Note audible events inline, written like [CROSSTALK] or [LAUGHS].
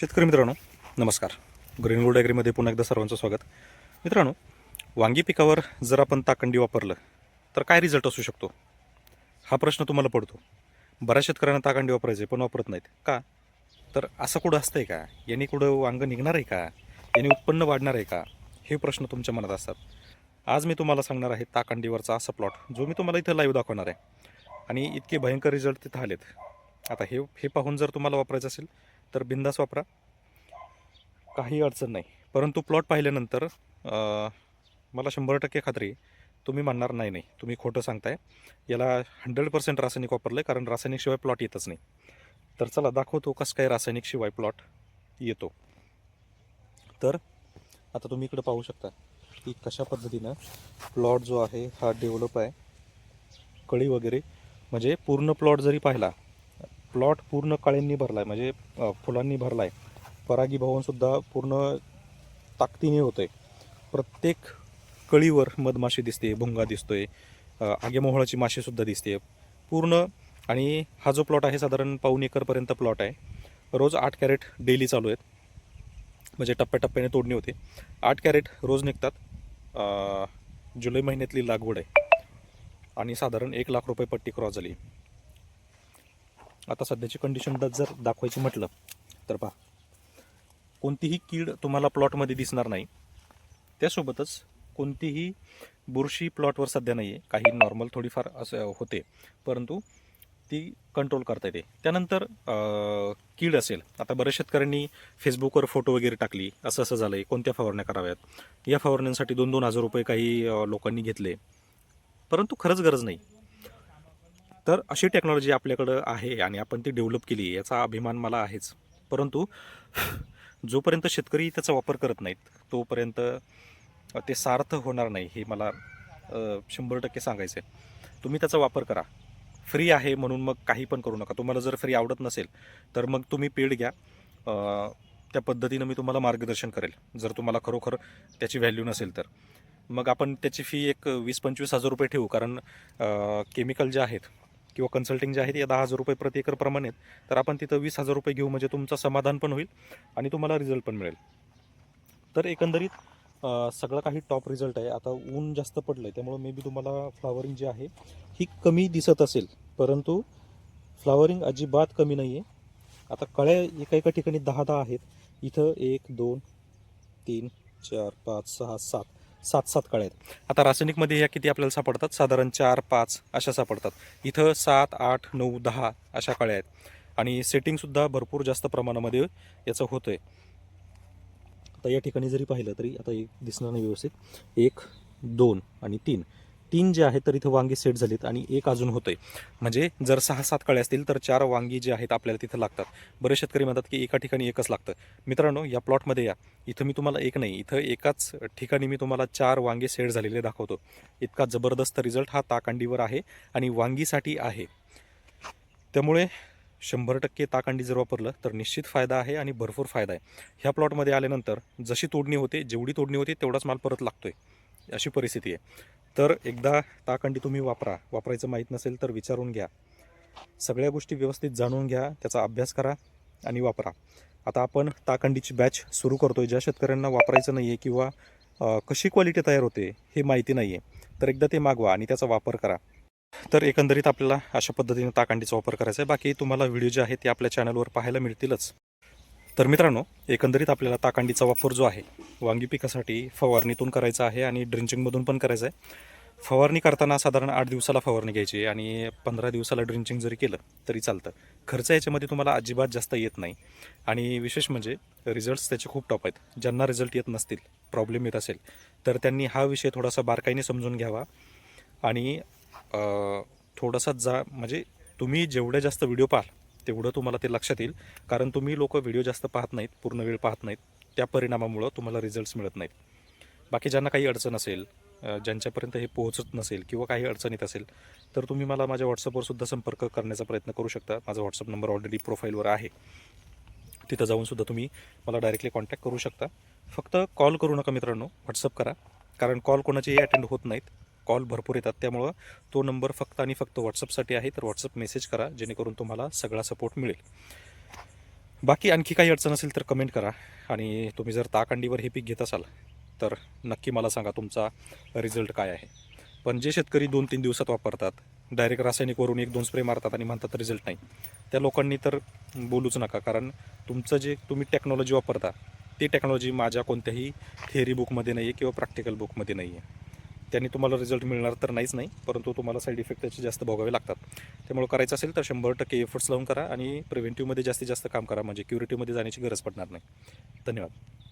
शेतकरी मित्रांनो नमस्कार. ग्रीन गोल्ड ॲग्रीमध्ये पुन्हा एकदा सर्वांचं स्वागत. मित्रांनो वांगी पिकावर जर आपण ताकंडी वापरलं तर काय रिझल्ट असू शकतो? हा प्रश्न तुम्हाला पडतो. बऱ्याच शेतकऱ्यांना ताकंडी वापरायचे पण वापरत नाहीत. का? तर असं कुठं असतंय का? यांनी कुठं वांग निघणार आहे का? यांनी उत्पन्न वाढणार आहे का? हे प्रश्न तुमच्या मनात असतात. आज मी तुम्हाला सांगणार आहे ताकंडीवरचा असा प्लॉट जो मी तुम्हाला इथं लाईव्ह दाखवणार आहे. आणि इतके भयंकर रिझल्ट तिथं आलेत. आता हे हे पाहून जर तुम्हाला वापरायचं असेल तर बिंदास वापरा. काही अडचण नाही. परंतु प्लॉट पाहिल्यानंतर मला शंभर टक्के खात्री तुम्ही म्हणणार नाही नाही. तुम्ही खोटं सांगताय. याला हंड्रेड पर्सेंट रासायनिक वापरलं आहे कारण रासायनिकशिवाय प्लॉट येतच नाही. तर चला दाखवतो कसं काय रासायनिकशिवाय प्लॉट येतो. तर आता तुम्ही इकडं पाहू शकता की कशा पद्धतीनं प्लॉट जो आहे हा डेव्हलप आहे. कळी वगैरे म्हणजे पूर्ण प्लॉट जरी पाहिला प्लॉट पूर्ण कळ्यांनी भरला आहे म्हणजे फुलांनी भरला आहे परागीभवनसुद्धा पूर्ण ताकदीने होतं आहे प्रत्येक कळीवर मधमाशी दिसते भुंगा दिसतोय आहे आगेमोहळाची माशीसुद्धा दिसते. पूर्ण आणि हा जो प्लॉट आहे साधारण पाऊन एकरपर्यंत प्लॉट आहे. रोज आठ कॅरेट डेली चालू आहेत. म्हणजे टप्प्याटप्प्याने तोडणी होते. आठ कॅरेट रोज निघतात. जुलै महिन्यातली लागवड आहे. आणि साधारण एक लाख रुपये पट्टी क्रॉस झाली. आता सध्याची कंडिशन जर दाखवायची म्हटलं तर पहा. कोणतीही कीड तुम्हाला प्लॉटमध्ये दिसणार नाही. त्यासोबतच कोणतीही बुरशी प्लॉटवर सध्या नाही आहे काही नॉर्मल थोडीफार असं होते. परंतु ती कंट्रोल करता येते. त्यानंतर कीड असेल. आता बऱ्याच शेतकऱ्यांनी फेसबुकवर फोटो वगैरे टाकली. असं असं झालं आहे कोणत्या फवारण्या कराव्यात? या फवारण्यांसाठी दोन दोन हजार रुपये काही लोकांनी घेतले. परंतु खरंच गरज नाही. तर अशी टेक्नॉलॉजी आपल्याकडं आहे आणि आपण ती डेव्हलप केली याचा अभिमान मला आहेच. परंतु [LAUGHS] जोपर्यंत शेतकरी त्याचा वापर करत नाहीत तोपर्यंत ते सार्थ होणार नाही हे मला शंभर टक्के सांगायचं आहे तुम्ही त्याचा वापर करा. फ्री आहे म्हणून मग काही पण करू नका. तुम्हाला जर फ्री आवडत नसेल तर मग तुम्ही पेड घ्या. त्या पद्धतीनं मी तुम्हाला मार्गदर्शन करेल. जर तुम्हाला खरोखर त्याची व्हॅल्यू नसेल तर. मग आपण त्याची फी एक वीस पंचवीस हजार रुपये ठेवू. कारण केमिकल जे आहेत किंवा कन्सल्टिंग जे आहेत या दहा हजार रुपये प्रति एकरप्रमाणे आहेत. तर आपण तिथं वीस हजार रुपये घेऊ म्हणजे तुमचं समाधान पण होईल आणि तुम्हाला रिझल्ट पण मिळेल. तर एकंदरीत सगळं काही टॉप रिझल्ट आहे. आता ऊन जास्त पडलं आहे त्यामुळं मे बी तुम्हाला फ्लावरिंग जी आहे ही कमी दिसत असेल. परंतु फ्लावरिंग अजिबात कमी नाही आहे आता कळ्या एका एका ठिकाणी दहा दहा आहेत. इथं एक दोन तीन चार पाच सहा सात. सात सात कळ्या आहेत. आता रासायनिकमध्ये या किती आपल्याला सापडतात? साधारण चार पाच अशा सापडतात. इथं सात आठ नऊ दहा अशा कळ्या आहेत. आणि सेटिंगसुद्धा भरपूर जास्त प्रमाणामध्ये याचं होतं आहे आता या ठिकाणी जरी पाहिलं तरी आता एक दिसणार नाही व्यवस्थित. एक दोन आणि तीन. तीन जे आहेत तर इथं वांगी सेट झालीत आणि एक अजून होतंय. म्हणजे जर सहा सात कळे असतील तर चार वांगी जे आहेत आपल्याला तिथं लागतात. बरेच शेतकरी म्हणतात की एका ठिकाणी एकच लागतं. मित्रांनो या प्लॉटमध्ये या. इथं मी तुम्हाला एक नाही इथं एकाच ठिकाणी मी तुम्हाला चार वांगे सेट झालेले दाखवतो. इतका जबरदस्त रिझल्ट हा ताकांडीवर आहे आणि वांगीसाठी आहे. त्यामुळे शंभर टक्के ताकांडी जर वापरलं तर निश्चित फायदा आहे आणि भरपूर फायदा आहे. ह्या प्लॉटमध्ये आल्यानंतर जशी तोडणी होते जेवढी तोडणी होते तेवढाच माल परत लागतोय. अशी परिस्थिती आहे. तर एकदा ताकंडी तुम्ही वापरा. वापरायचं माहीत नसेल तर विचारून घ्या. सगळ्या गोष्टी व्यवस्थित जाणून घ्या. त्याचा अभ्यास करा आणि वापरा. आता आपण ताकंडीची बॅच सुरू करतो आहे ज्या शेतकऱ्यांना वापरायचं नाही आहे किंवा कशी क्वालिटी तयार होते हे माहिती नाही आहे तर एकदा ते मागवा आणि त्याचा वापर करा. तर एकंदरीत आपल्याला अशा पद्धतीने ताकांडीचा वापर करायचा आहे. बाकी तुम्हाला व्हिडिओ जे आहेत ते आपल्या चॅनलवर पाहायला मिळतीलच. तर मित्रांनो एकंदरीत आपल्याला ताकांडीचा वापर जो आहे वांगी पिकासाठी फवारणीतून करायचा आहे आणि ड्रिंचिंगमधून पण करायचा आहे फवारणी करताना साधारण आठ दिवसाला फवारणी घ्यायची आणि पंधरा दिवसाला ड्रिंचिंग जरी केलं तरी चालतं. खर्च याच्यामध्ये तुम्हाला अजिबात जास्त येत नाही. आणि विशेष म्हणजे रिझल्ट्स त्याचे खूप टॉप आहेत. ज्यांना रिझल्ट येत नसतील प्रॉब्लेम येत असेल तर त्यांनी हा विषय थोडासा बारकाईने समजून घ्यावा. आणि थोडासा जा म्हणजे तुम्ही जेवढे जास्त व्हिडिओ पाहाल तेवढं तुम्हाला ते लक्षात येईल. कारण तुम्ही लोक व्हिडिओ जास्त पाहत नाहीत पूर्ण वेळ पाहत नाहीत. त्या परिणामामुळं तुम्हाला रिझल्ट्स मिळत नाहीत. बाकी ज्यांना काही अडचण असेल ज्यांच्यापर्यंत हे पोहोचत नसेल किंवा काही अडचणीत असेल तर तुम्ही मला माझ्या व्हॉट्सअपवर सुद्धा संपर्क करण्याचा प्रयत्न करू शकता. माझा व्हॉट्सअप नंबर ऑलरेडी प्रोफाईलवर आहे. तिथं जाऊनसुद्धा तुम्ही मला डायरेक्टली कॉन्टॅक्ट करू शकता. फक्त कॉल करू नका मित्रांनो व्हॉट्सअप करा. कारण कॉल कोणाचेही अटेंड होत नाहीत. कॉल भरपूर येतात. त्यामुळं तो नंबर फक्त आणि फक्त व्हॉट्सअपसाठी आहे. तर व्हॉट्सअप मेसेज करा जेणेकरून तुम्हाला सगळा सपोर्ट मिळेल. बाकी आणखी काही अडचण असेल तर कमेंट करा. आणि तुम्ही जर ताकांडीवर हे पीक घेत असाल तर नक्की मला सांगा तुमचा रिझल्ट काय आहे. पण जे शेतकरी दोन तीन दिवसात वापरतात डायरेक्ट रासायनिकवरून एक दोन स्प्रे मारतात आणि म्हणतात रिझल्ट नाही. त्या लोकांनी तर बोलूच नका. कारण तुमचं जे तुम्ही टेक्नॉलॉजी वापरता ती टेक्नॉलॉजी माझ्या कोणत्याही थेअरी बुकमध्ये नाही आहे किंवा प्रॅक्टिकल बुकमध्ये नाही आहे त्यांनी तुम्हाला रिझल्ट मिळणार तर नाहीच नाही परंतु तुम्हाला साईड इफेक्ट त्याचे जास्त भोगावे लागतात. त्यामुळे करायचं असेल तर शंभर टक्के एफर्ट्स लावून करा आणि प्रिव्हेंटिव्हमध्ये जास्तीत जास्त काम करा म्हणजे क्युरिटीमध्ये जाण्याची गरज पडणार नाही. धन्यवाद.